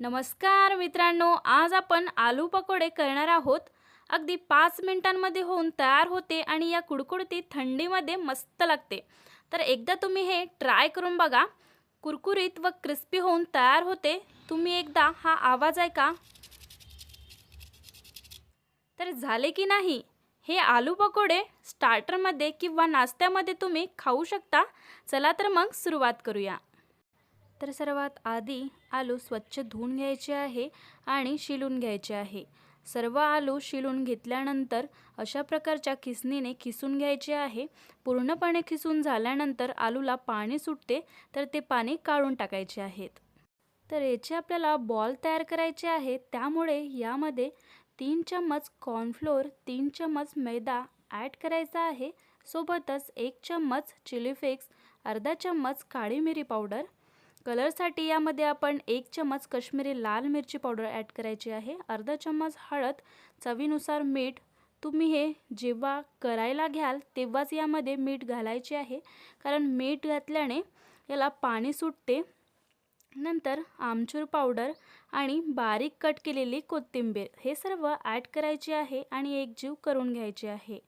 नमस्कार मित्रांनो आज आपण आलू पकोडे करणार आहोत. अगदी पाच मिनिटांमध्ये होऊन तयार होते आणि या कुडकुडती थंडीमध्ये मस्त लागते. तर एकदा तुम्ही हे ट्राय करून बघा. कुरकुरीत व क्रिस्पी होऊन तयार होते. तुम्ही एकदा हा आवाज ऐका. तर झाले की नाही? हे आलू पकोडे स्टार्टरमध्ये किंवा नाश्त्यामध्ये तुम्ही खाऊ शकता. चला तर मग सुरुवात करूया. तर सर्वात आधी आलू स्वच्छ धुवून घ्यायचे आहे आणि शिलून घ्यायचे आहे. सर्व आलू शिलून घेतल्यानंतर अशा प्रकारच्या खिसणीने खिसून घ्यायचे आहे. पूर्णपणे खिसून झाल्यानंतर आलूला पाणी सुटते तर ते पाणी काढून टाकायचे आहेत. तर याचे आपल्याला बॉल तयार करायचे आहे त्यामुळे यामध्ये तीन चम्मच कॉर्नफ्लोअर तीन चम्मच मैदा ॲड करायचा आहे. सोबतच एक चम्मच चिली फ्लेक्स अर्धा चम्मच काळी मिरी पावडर कलरसाठी यामध्ये आपण एक चम्मच कश्मीरी लाल मिरची पावडर ॲड करायची आहे. अर्धा चम्मच हळद चवीनुसार मीठ. तुम्ही हे जेव्हा करायला घ्याल तेव्हाच यामध्ये मीठ घालायचे आहे. कारण मीठ घातल्याने याला पाणी सुटते. नंतर आमचूर पावडर आणि बारीक कट केलेली कोथिंबीर हे सर्व ॲड करायचे आहे आणि एकजीव करून घ्यायचे आहे.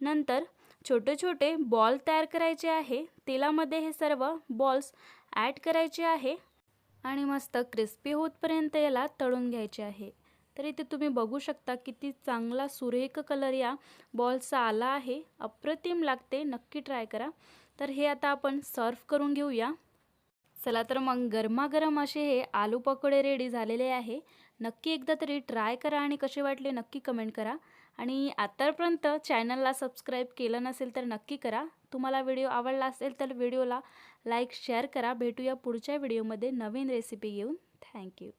नंतर छोटे छोटे बॉल तयार करायचे आहे. तेलामध्ये हे सर्व बॉल्स ॲड करायची आहे. आणि मस्त क्रिस्पी होतपर्यंत याला तळून घ्यायचे आहे. तर इथे तुम्ही बघू शकता किती चांगला सुरेख कलर या बॉल्सचा आला आहे. अप्रतिम लागते. नक्की ट्राय करा. तर हे आता आपण सर्व करून घेऊया. चला तर मग गरमागरम असे हे आलू पकोडे रेडी झालेले आहे. नक्की एकदा तरी ट्राय करा आणि कसे वाटले नक्की कमेंट करा. आणि आतापर्यंत चॅनलला सबस्क्राईब केलं नसेल तर नक्की करा. तुम्हाला व्हिडिओ आवडला असेल तर व्हिडिओला लाईक शेअर करा. भेटूया पुढच्या व्हिडिओमध्ये नवीन रेसिपी घेऊन. थँक्यू.